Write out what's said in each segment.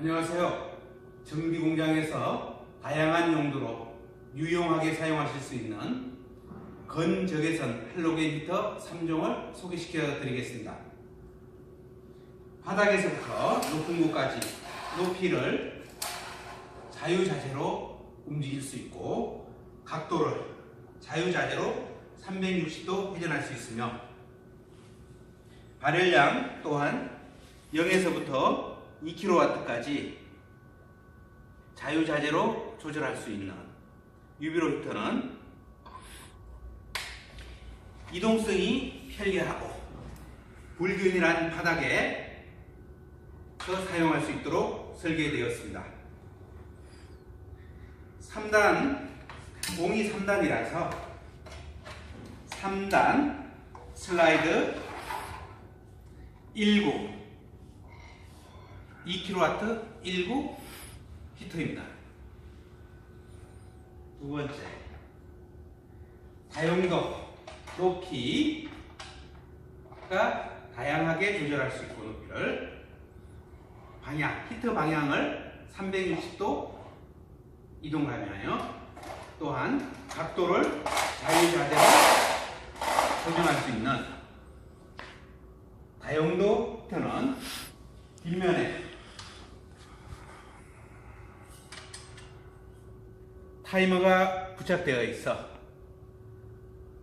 안녕하세요. 정비 공장에서 다양한 용도로 유용하게 사용하실 수 있는 건적외선 할로겐 히터 3종을 소개시켜 드리겠습니다. 바닥에서부터 높은 곳까지 높이를 자유자재로 움직일 수 있고 각도를 자유자재로 360도 회전할 수 있으며 발열량 또한 0에서부터 2kW까지 자유자재로 조절할 수 있는 유비로 히터는 이동성이 편리하고 불균일한 바닥에 서 사용할 수 있도록 설계되었습니다. 3단, 공이 3단이라서 3단 슬라이드 19 2kW 19 히터입니다. 두 번째, 다용도 높이가 다양하게 조절할 수 있고 높이를 방향, 히터 방향을 360도 이동하며 또한 각도를 자유자재로 조정할 수 있는 다용도 히터는 뒷면에 타이머가 부착되어 있어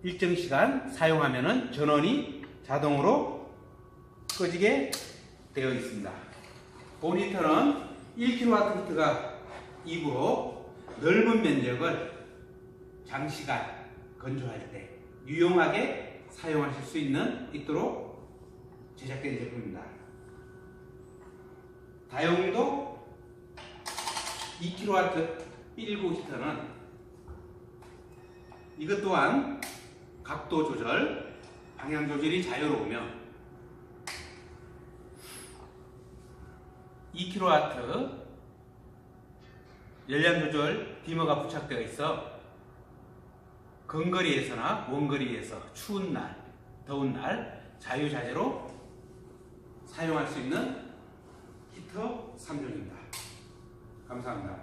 일정 시간 사용하면 전원이 자동으로 꺼지게 되어 있습니다. 모니터는 1kW 히트가 이후로 넓은 면적을 장시간 건조할 때 유용하게 사용하실 수 있는 있도록 제작된 제품입니다. 다용도 2kW 19 히터는 이것 또한 각도 조절, 방향 조절이 자유로우며 2kW 열량 조절 디머가 부착되어 있어 근거리에서나 원거리에서 추운 날, 더운 날 자유자재로 사용할 수 있는 히터 3종입니다. 감사합니다.